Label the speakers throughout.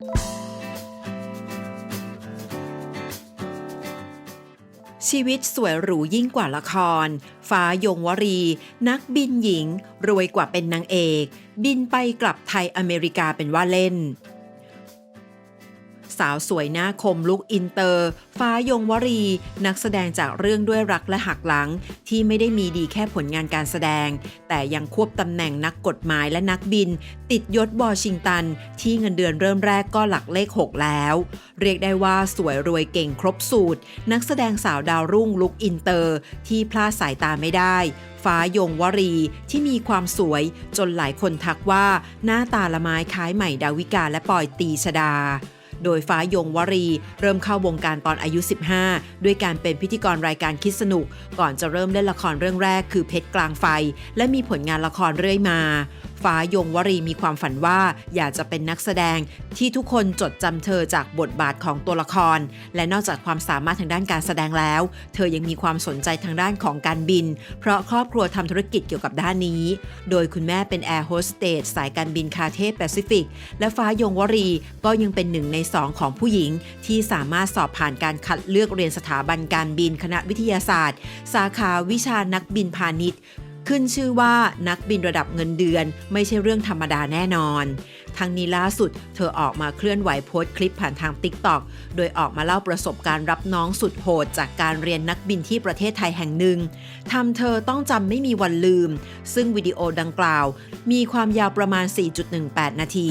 Speaker 1: ชีวิตสวยหรูยิ่งกว่าละคร ฟ้ายงวรี นักบินหญิง รวยกว่าเป็นนางเอก บินไปกลับไทยอเมริกาเป็นว่าเล่น สาวสวยหน้าคมลุกอินเตอร์ ฟ้ายงวรี นักแสดงจากเรื่องด้วยรักและหักหลัง ที่ไม่ได้มีดีแค่ผลงานการแสดง แต่ยังควบตำแหน่งนักกฎหมายและนักบิน ติดยศวอชิงตัน ที่เงินเดือนเริ่มแรกก็หลักเลข 6 แล้ว เรียกได้ว่าสวยรวยเก่งครบสูตร นักแสดงสาวดาวรุ่งลุกอินเตอร์ ที่พลาดสายตาไม่ได้ฟ้ายงวรีที่มีความสวยจนหลายคนทักว่าหน้าตาละไม้คล้ายใหม่ดาวิกาและปอยตีชดา โดยฟ้ายงวรี เริ่มเข้าวงการตอนอายุ 15 ด้วยการเป็นพิธีกรรายการคิดสนุก ก่อนจะเริ่มเล่นละครเรื่องแรกคือเพชรกลางไฟ และมีผลงานละครเรื่อยมา ฟ้ายงวรีมีความฝันว่าอยากจะเป็นนักแสดงที่ทุกคนจดจำเธอจากบทบาทของตัวละคร และนอกจากความสามารถทางด้านการแสดงแล้ว เธอยังมีความสนใจทางด้านของการบิน เพราะครอบครัวทำธุรกิจเกี่ยวกับด้านนี้ โดยคุณแม่เป็นแอร์โฮสเตสสายการบินคาเทแปซิฟิก และฟ้ายงวรีก็ยังเป็นหนึ่งในสองของผู้หญิง ที่สามารถสอบผ่านการคัดเลือกเรียนสถาบันการบินคณะวิทยาศาสตร์ สาขาวิชานักบินพาณิชย์ ขึ้นชื่อว่านักบินระดับเงินเดือน ไม่ใช่เรื่องธรรมดาแน่นอน ทั้งนี้ล่าสุด เธอออกมาเคลื่อนไหวโพสต์คลิปผ่านทาง TikTok โดยออกมาเล่าประสบการณ์รับน้องสุดโหด จากการเรียนนักบินที่ประเทศไทยแห่งหนึ่งทำเธอต้องจำไม่มีวันลืม ซึ่งวิดีโอดังกล่าว มีความยาวประมาณ 4.18 นาที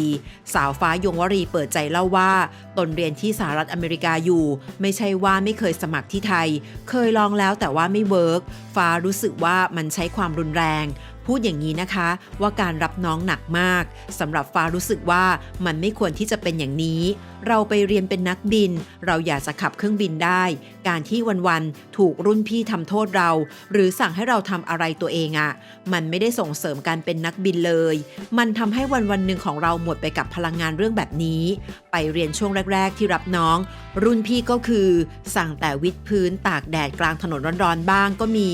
Speaker 1: สาวฟ้ายงวรีเปิดใจเล่าว่า ตนเรียนที่สหรัฐอเมริกาอยู่ ไม่ใช่ว่าไม่เคยสมัครที่ไทย เคยลองแล้วแต่ว่าไม่เวิร์กฟ้ารู้สึกว่ามันใช้ความรุนแรง พูดอย่างนี้นะคะ ว่าการรับน้องหนักมากสำหรับฟ้ารู้สึกว่ามันไม่ควรที่จะเป็นอย่างนี้ เราไปเรียนเป็นนักบิน เราอยากจะขับเครื่องบินได้ การที่วันๆถูกรุ่นพี่ทำโทษเรา หรือสั่งให้เราทำอะไรตัวเองอะ่ะ มันไม่ได้ส่งเสริมการเป็นนักบินเลย มันทำให้วันวันหนึ่งของเราหมดไปกับพลังงานเรื่องแบบนี้ ไปเรียนช่วงแรก ๆ ที่รับน้อง รุ่นพี่ก็คือ สั่งแต่วิดพื้นตากแดดกลางถนนร้อนๆบ้างก็มี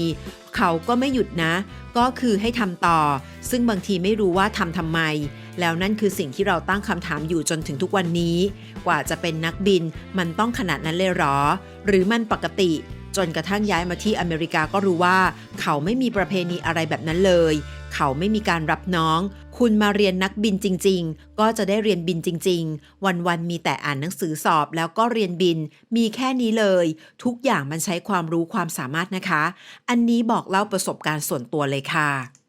Speaker 1: เขาก็ไม่หยุดนะ ก็คือให้ทำต่อ ซึ่งบางทีไม่รู้ว่าทำทำไม แล้วนั่นคือสิ่งที่เราตั้งคำถามอยู่จนถึงทุกวันนี้ กว่าจะเป็นนักบินมันต้องขนาดนั้นเลยหรอ หรือมันปกติ จนกระทั่งย้ายมาที่อเมริกาก็รู้ว่า เขาไม่มีประเพณีอะไรแบบนั้นเลย เขาไม่มีการรับน้อง คุณมาเรียนนักบินจริง ๆ ก็จะได้เรียนบินจริง ๆ วันๆมีแต่อ่านหนังสือสอบแล้วก็เรียนบิน มีแค่นี้เลย ทุกอย่างมันใช้ความรู้ความสามารถนะคะ อันนี้บอกเล่าประสบการณ์ส่วนตัวเลยค่ะ